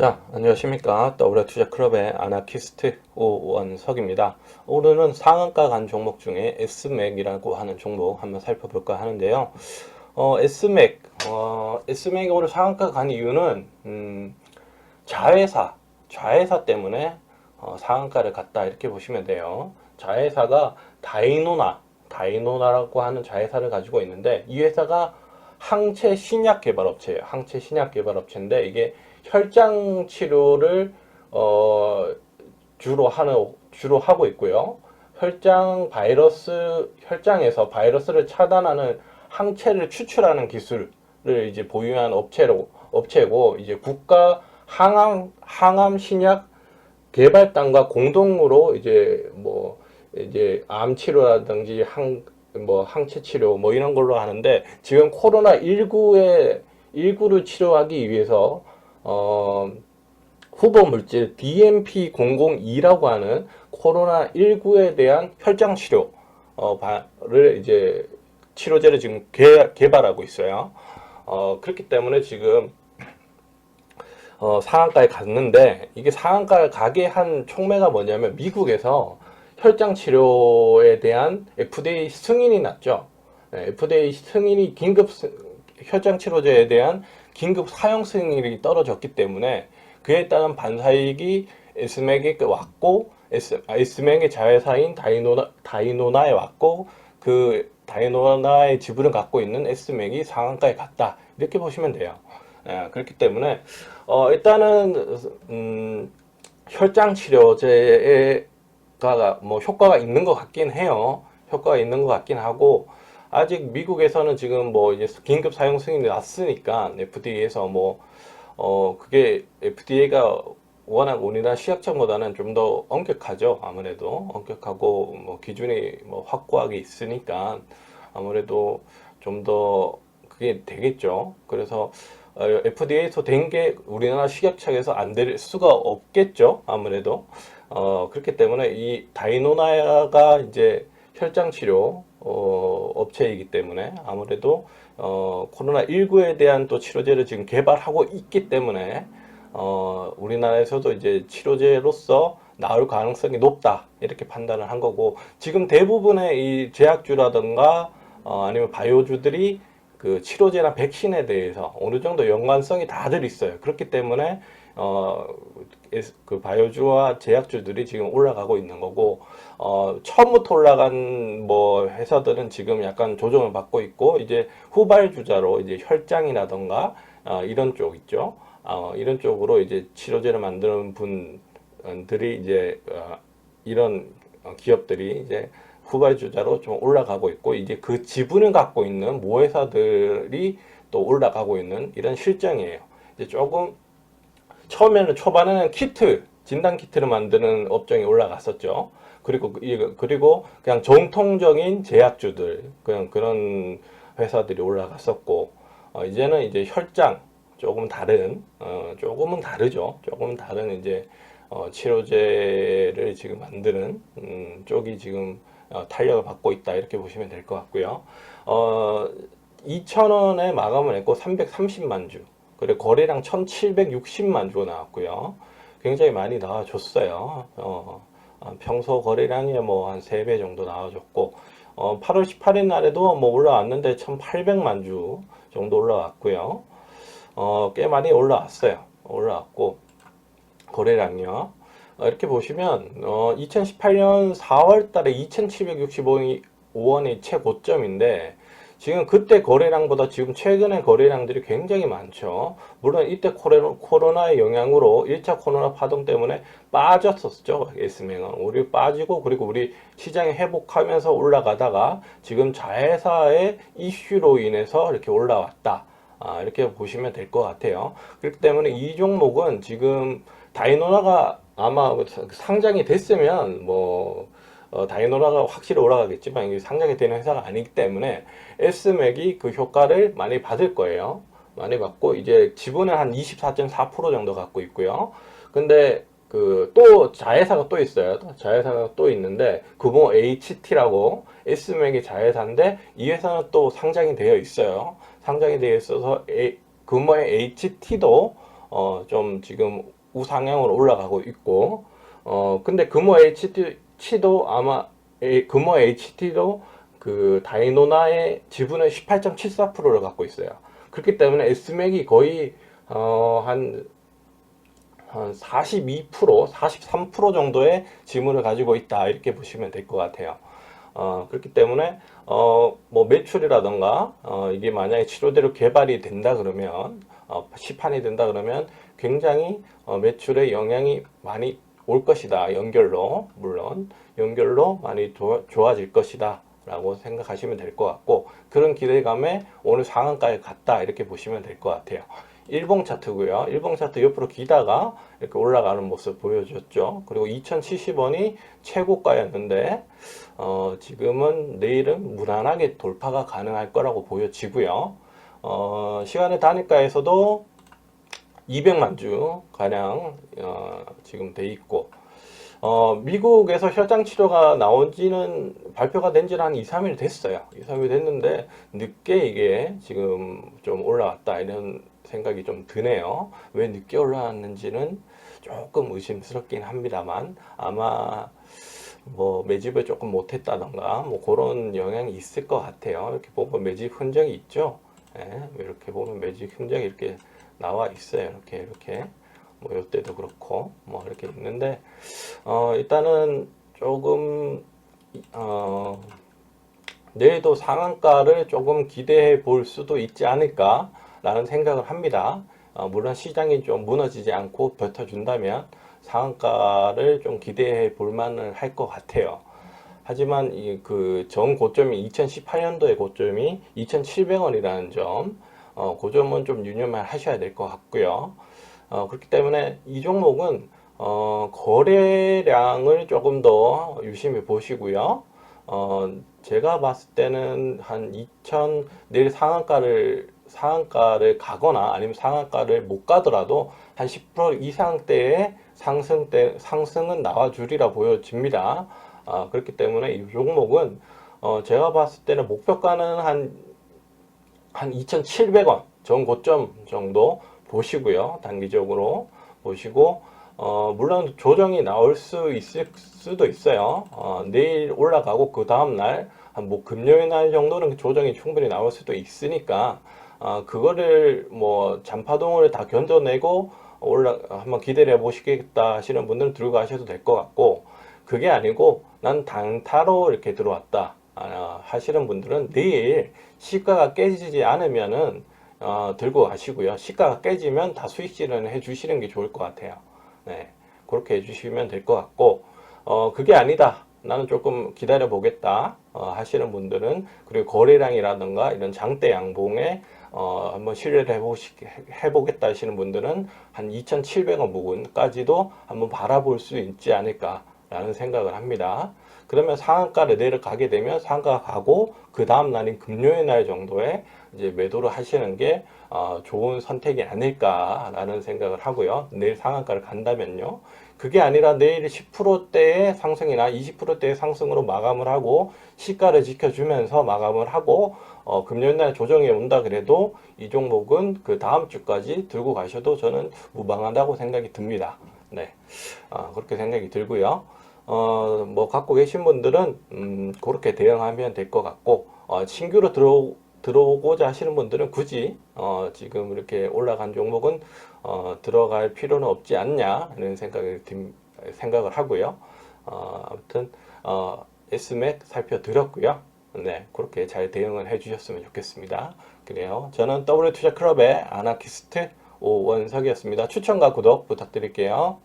자, 안녕하십니까. 더블 투자 클럽의 아나키스트 오원석입니다. 오늘은 상한가 간 종목 중에 S맥이라고 하는 종목 한번 살펴볼까 하는데요. 어, S맥, 어, S맥이 오늘 상한가 간 이유는, 음, 자회사, 자회사 때문에 어, 상한가를 갔다 이렇게 보시면 돼요. 자회사가 다이노나, 다이노나라고 하는 자회사를 가지고 있는데 이 회사가 항체 신약 개발 업체예요. 항체 신약 개발 업체인데 이게 혈장 치료를 어 주로 하는 주로 하고 있고요. 혈장 바이러스 혈장에서 바이러스를 차단하는 항체를 추출하는 기술을 이제 보유한 업체로 업체고 이제 국가 항암 항암 신약 개발단과 공동으로 이제 뭐 이제 암 치료라든지 항 뭐 항체 치료 뭐 이런 걸로 하는데 지금 코로나 19에 19를 치료하기 위해서 어 후보 물질 DMP002라고 하는 코로나 19에 대한 혈장 치료 어를 이제 치료제를 지금 개, 개발하고 있어요. 어 그렇기 때문에 지금 어, 상한가에 갔는데 이게 상한가를 가게 한 촉매가 뭐냐면 미국에서 혈장 치료에 대한 FDA 승인이 났죠. 네, FDA 승인이 긴급 스- 혈장 치료제에 대한 긴급 사용 승인이 떨어졌기 때문에 그에 따른 반사이익이 에스맥에 왔고 에스, 아, 에스맥의 자회사인 다이노나, 다이노나에 왔고 그 다이노나의 지분을 갖고 있는 에스맥이 상한가에 갔다 이렇게 보시면 돼요. 예, 그렇기 때문에 어, 일단은 음, 혈장 치료제가 뭐 효과가 있는 것 같긴 해요. 효과가 있는 것 같긴 하고 아직 미국에서는 지금 뭐 이제 긴급 사용 승인이 났으니까 FDA에서 뭐 어 그게 FDA가 워낙 우리나라 시약청보다는 좀 더 엄격하죠. 아무래도 엄격하고 뭐 기준이 뭐 확고하게 있으니까 아무래도 좀 더 그게 되겠죠. 그래서 어, FDA에서 된 게 우리나라 식약청에서 안 될 수가 없겠죠. 아무래도 어, 그렇기 때문에 이 다이노나가 이제 혈장 치료 어, 업체이기 때문에 아무래도 어, 코로나 19에 대한 또 치료제를 지금 개발하고 있기 때문에 어, 우리나라에서도 이제 치료제로서 나올 가능성이 높다 이렇게 판단을 한 거고 지금 대부분의 이 제약주라든가 어, 아니면 바이오주들이 그 치료제나 백신에 대해서 어느 정도 연관성이 다들 있어요. 그렇기 때문에 어, 그 바이오주와 제약주들이 지금 올라가고 있는 거고 어, 처음부터 올라간 뭐 회사들은 지금 약간 조정을 받고 있고 이제 후발주자로 이제 혈장이라던가 어, 이런 쪽 있죠. 어, 이런 쪽으로 이제 치료제를 만드는 분들이 이제 어, 이런 어, 기업들이 이제 후발주자로 좀 올라가고 있고 이제 그 지분을 갖고 있는 모회사들이 또 올라가고 있는 이런 실정이에요. 이제 조금 처음에는 초반에는 키트 진단 키트를 만드는 업종이 올라갔었죠. 그리고 그- 이- 그리고 그냥 정통적인 제약주들 그냥 그런 회사들이 올라갔었고 어, 이제는 이제 혈장 조금 다른 어, 조금은 다르죠. 조금은 다른 이제 어, 치료제를 지금 만드는 음, 쪽이 지금 어, 탄력을 받고 있다 이렇게 보시면 될 것 같고요. 어, 2,000원에 마감을 했고 330만 주. 그리고 거래량 1,760만 주가 나왔고요. 굉장히 많이 나와줬어요. 어, 어, 평소 거래량의 뭐한 3배 정도 나와줬고, 어, 8월 18일 날에도 뭐 올라왔는데 1,800만 주 정도 올라왔고요. 어, 꽤 많이 올라왔어요. 올라왔고, 거래량이요. 어, 이렇게 보시면, 어, 2018년 4월 달에 2,765원이 최고점인데, 지금 그때 거래량보다 지금 최근에 거래량들이 굉장히 많죠. 물론 이때 코로나의 영향으로 1차 코로나 파동 때문에 빠졌었죠. S맹은. 우리 빠지고 그리고 우리 시장이 회복하면서 올라가다가 지금 자회사의 이슈로 인해서 이렇게 올라왔다. 아, 이렇게 보시면 될 것 같아요. 그렇기 때문에 이 종목은 지금 다이노나가 아마 상장이 됐으면 뭐 어, 다이노라가 확실히 올라가겠지만 이게 상장이 되는 회사가 아니기 때문에 S맥이 그 효과를 많이 받을 거예요. 많이 받고 이제 지분은 한24.4% 정도 갖고 있고요. 근데 그 또 자회사가 또 있어요. 자회사가 또 있는데 금호 HT라고 S맥이 자회사인데 이 회사는 또 상장이 되어 있어요. 상장이 되어 있어서 A- 금호의 HT도 어, 좀 지금 우상향으로 올라가고 있고, 어, 근데 금호 HT 도 아마, 에- 금호 HT도 그 다이노나의 지분은 18.74%를 갖고 있어요. 그렇기 때문에 S맥이 거의, 어, 한, 한 42%, 43% 정도의 지분을 가지고 있다. 이렇게 보시면 될 것 같아요. 어, 그렇기 때문에, 어, 뭐 매출이라던가, 어, 이게 만약에 치료대로 개발이 된다 그러면, 어, 시판이 된다 그러면 굉장히 어, 매출에 영향이 많이 올 것이다. 연결로, 물론, 연결로 많이 조- 좋아질 것이다. 라고 생각하시면 될 것 같고, 그런 기대감에 오늘 상한가에 갔다. 이렇게 보시면 될 것 같아요. 일봉 차트고요. 일봉 차트 옆으로 기다가 이렇게 올라가는 모습 보여줬죠. 그리고 2070원이 최고가였는데, 어, 지금은 내일은 무난하게 돌파가 가능할 거라고 보여지고요. 어, 시간의 단위가에서도 200만 주 가량 어, 지금 돼 있고 어, 미국에서 혈장 치료가 나온 지는 발표가 된 지는 한 2, 3일 됐어요. 2, 3일 됐는데 늦게 이게 지금 좀 올라왔다 이런 생각이 좀 드네요. 왜 늦게 올라왔는지는 조금 의심스럽긴 합니다만 아마 뭐 매집을 조금 못했다던가 뭐 그런 영향이 있을 것 같아요. 이렇게 보면 매집 흔적이 있죠. 예, 이렇게 보면 매집 흔적이 이렇게 나와 있어요. 이렇게 이렇게 뭐 이때도 그렇고 뭐 이렇게 있는데 어 일단은 조금 어 내일도 상한가를 조금 기대해 볼 수도 있지 않을까라는 생각을 합니다. 어, 물론 시장이 좀 무너지지 않고 버텨준다면 상한가를 좀 기대해 볼 만을 할 것 같아요. 하지만 이 그 전 고점이 2018년도의 고점이 2,700원이라는 점, 어, 그 점은 좀 유념을 하셔야 될 것 같고요. 어, 그렇기 때문에 이 종목은 어, 거래량을 조금 더 유심히 보시고요. 어, 제가 봤을 때는 한 2천 내일 상한가를 상한가를 가거나 아니면 상한가를 못 가더라도 한 10% 이상대의 상승 때 상승은 나와주리라 보여집니다. 아, 그렇기 때문에 이 종목은 어, 제가 봤을 때는 목표가는 한, 한 2,700원 전 고점 정도 보시고요. 단기적으로 보시고, 어, 물론 조정이 나올 수 있을 수도 있어요. 어, 내일 올라가고 그 다음날, 한뭐 금요일 날 정도는 조정이 충분히 나올 수도 있으니까, 어, 그거를 뭐 잔파동을 다 견뎌내고 올라, 한번 기대를 해보시겠다 하시는 분들은 들고 가셔도 될 것 같고, 그게 아니고 난 단타로 이렇게 들어왔다 아, 하시는 분들은 내일 시가가 깨지지 않으면은 어, 들고 가시고요. 시가가 깨지면 다 수익 실현을 해 주시는 게 좋을 것 같아요. 네. 그렇게 해 주시면 될 것 같고, 어, 그게 아니다. 나는 조금 기다려 보겠다. 어, 하시는 분들은, 그리고 거래량이라든가 이런 장대 양봉에 어, 한번 신뢰를 해보시, 해보겠다 하시는 분들은 한 2,700원 부근까지도 한번 바라볼 수 있지 않을까라는 생각을 합니다. 그러면 상한가를 내려가게 되면 상한가 가고 그 다음 날인 금요일 날 정도에 이제 매도를 하시는 게 어, 좋은 선택이 아닐까라는 생각을 하고요. 내일 상한가를 간다면요. 그게 아니라 내일 10%대의 상승이나 20%대의 상승으로 마감을 하고 시가를 지켜주면서 마감을 하고 어, 금요일 날 조정이 온다 그래도 이 종목은 그 다음 주까지 들고 가셔도 저는 무방하다고 생각이 듭니다. 네, 아, 그렇게 생각이 들고요. 어, 뭐 갖고 계신 분들은 음, 그렇게 대응하면 될 것 같고 어, 신규로 들어 들어오고자 하시는 분들은 굳이 어, 지금 이렇게 올라간 종목은 어, 들어갈 필요는 없지 않냐 하는 생각을 듭- 생각을 하고요. 어, 아무튼 어, S맥 살펴드렸고요. 네, 그렇게 잘 대응을 해주셨으면 좋겠습니다. 그래요. 저는 W 투자 클럽의 아나키스트 오원석이었습니다. 추천과 구독 부탁드릴게요.